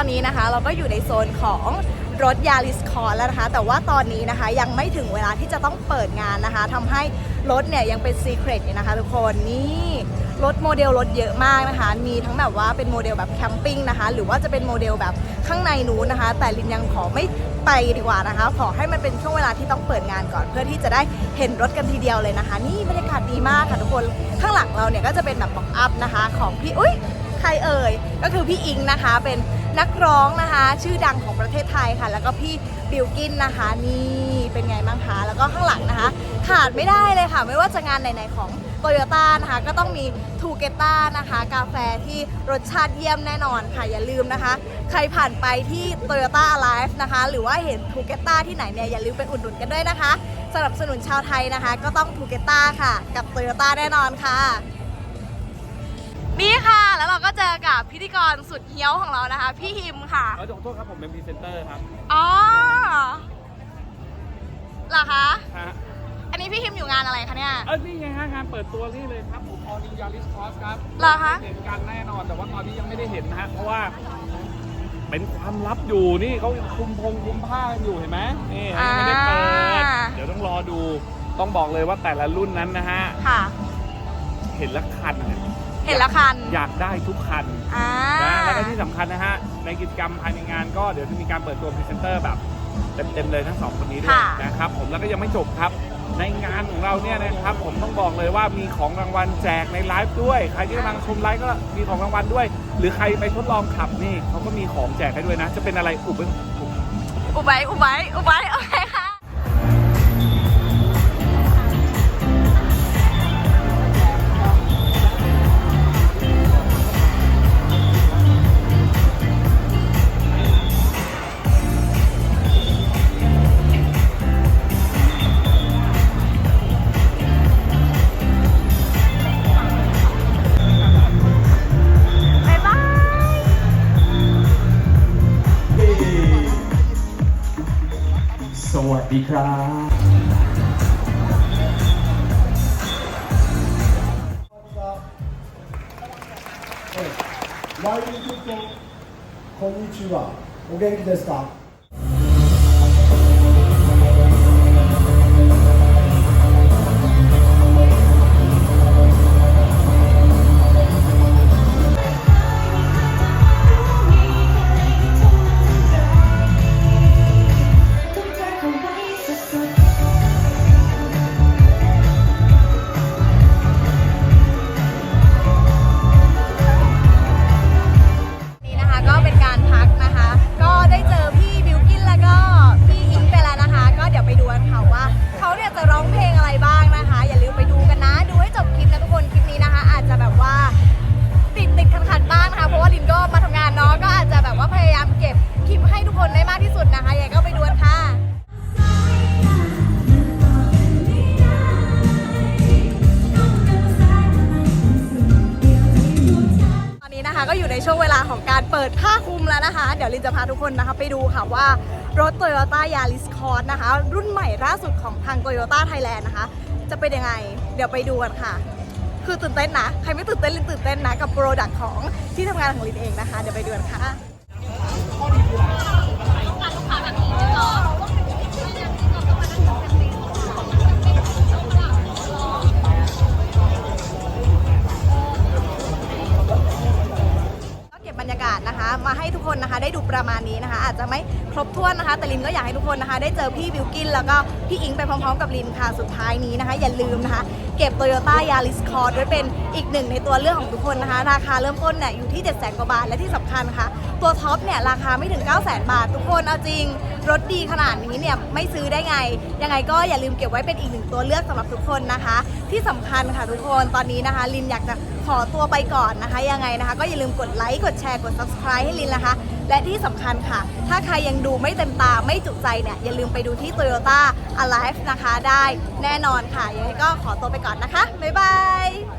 ตอนนี้นะคะ เราก็อยู่ในโซนของรถยาริสคอร์แล้วนะคะ แต่ว่าตอนนี้นะคะยังไม่ถึงเวลาที่จะต้องเปิดงานนะคะทำให้รถเนี่ยยังเป็นซีเครตอยู่นะคะทุกคนนี่รถโมเดลรถเยอะมากนะคะ มีทั้งแบบว่าเป็นโมเดลแบบแคมปิ้งนะคะ หรือว่าจะเป็นโมเดลแบบข้างในนู้นนะคะ แต่ลินยังขอไม่ไปดีกว่านะคะ ขอให้มันเป็นช่วงเวลาที่ต้องเปิดงานก่อน เพื่อที่จะได้เห็นรถกันทีเดียวเลยนะคะ นี่บรรยากาศดีมากค่ะทุกคน ข้างหลังเราเนี่ยก็จะเป็นแบบบ็อกอัพนะคะ ของพี่อุ้ย ใครเอ่ย ก็คือพี่อิงนะคะ เป็นนักร้องนะคะ ชื่อดังของประเทศไทยค่ะ แล้วก็พี่บิลกินนะคะ นี่เป็นไงบ้างคะ แล้วก็ข้างหลังนะคะ ขาดไม่ได้เลยค่ะ ไม่ว่าจะงานไหน ๆ ของโตโยต้านะคะ ก็ต้องมีทูเกต้านะคะ กาแฟที่รสชาติเยี่ยมแน่นอนค่ะ อย่าลืมนะคะ ใครผ่านไปที่ Toyota Alive นะคะ หรือว่าเห็นทูเกต้าที่ไหนเนี่ย อย่าลืมไปอุดหนุนกันด้วยนะคะสนับสนุนชาวไทยนะคะ ก็ต้องทูเกต้าค่ะ กับ Toyota แน่นอนค่ะ นี่ค่ะ แล้วเราก็เจอกับพิธีกรสุดเฮี้ยวของเรานะคะ พี่ฮิมค่ะเออขอโทษครับผมเป็นพรีเซนเตอร์ครับอ๋อเหรอคะ ฮะอันนี้พี่ฮิมอยู่งานอะไรคะเนี่ย เออนี่ไงฮะงานเปิดตัวนี่เลยครับผม All New Yaris Cross ครับเหรอคะ เห็นกันแน่นอนแต่ว่าตอนนี้ยังไม่ได้เห็นนะฮะเพราะว่า เป็นความลับอยู่นี่เขาคุมพงคุมผ้ากันอยู่เห็นไหมนี่ยังไม่ได้เปิดอ่า เดี๋ยวต้องรอดูต้องบอกเลยว่าแต่ละรุ่นนั้นนะฮะ ค่ะ เห็นแล้วคันเห็นละคัน อยากได้ทุกคันอ่านะแล้วก็ที่สำคัญนะฮะ ในกิจกรรมภายในงานก็เดี๋ยวจะมีการเปิดตัวพรีเซนเตอร์แบบเต็มๆเลยทั้งสองคนนี้ด้วยนะครับผมแล้วก็ยังไม่จบครับ ในงานของเราเนี่ยนะครับผมต้องบอกเลยว่ามีของรางวัลแจกในไลฟ์ด้วยใครที่กำลังชมไลฟ์ก็มีของรางวัลด้วย หรือใครไปทดลองขับนี่เขาก็มีของแจกให้ด้วยนะ จะเป็นอะไรอุบไว้อุบ อุบไว้อุบไว้อุบไว้โอเคค่ะ ครับ ライブちょっとこんにちはお元気ですか เปิดผ้าคลุมแล้วนะคะ เดี๋ยวลินจะพาทุกคนนะคะ ไปดูค่ะว่ารถ Toyota Yaris Cross นะคะ รุ่นใหม่ล่าสุดของทาง Toyota Thailand นะคะ จะเป็นยังไง เดี๋ยวไปดูกันค่ะ คือตื่นเต้นนะ ใครไม่ตื่นเต้นลินตื่นเต้นนะกับโปรดักต์ของที่ทำงานของลินเองนะคะ เดี๋ยวไปดูกันค่ะ อาจจะไม่ครบถ้วนนะคะ แต่ลินก็อยากให้ทุกคนนะคะ ได้เจอพี่บิวกินแล้วก็พี่อิงไปพร้อมๆกับลินค่ะ สุดท้ายนี้นะคะ อย่าลืมนะคะ เก็บ Toyota Yaris Cross ไว้เป็นอีกหนึ่งในตัวเลือกของทุกคนนะคะ ราคาเริ่มต้นเนี่ยอยู่ที่ 7 0 0 0 0 0กว่าบาท และที่สำคัญค่ะตัวท็อปเนี่ยราคาไม่ถึง9 0 0 0 0 0 บาท ทุกคนเอาจริง รถดีขนาดนี้เนี่ยไม่ซื้อได้ไง ยังไงก็อย่าลืมเก็บไว้เป็นอีกหนึ่งตัวเลือกสำหรับทุกคนนะคะ ที่สำคัญค่ะทุกคนตอนนี้นะคะ ลินอยากจะขอตัวไปก่อนนะคะ ยังไงนะคะ ก็อย่าลืมกดไลค์กดแชร์กด subscribe ให้ลินนะคะ และที่สำคัญค่ะ ถ้าใครยังดูไม่เต็มตาไม่จุใจเนี่ย อย่าลืมไปดูที่ Toyota Alive นะคะได้แน่นอนค่ะ ยังไงก็ขอตัวไปก่อนนะคะ บ๊ายบาย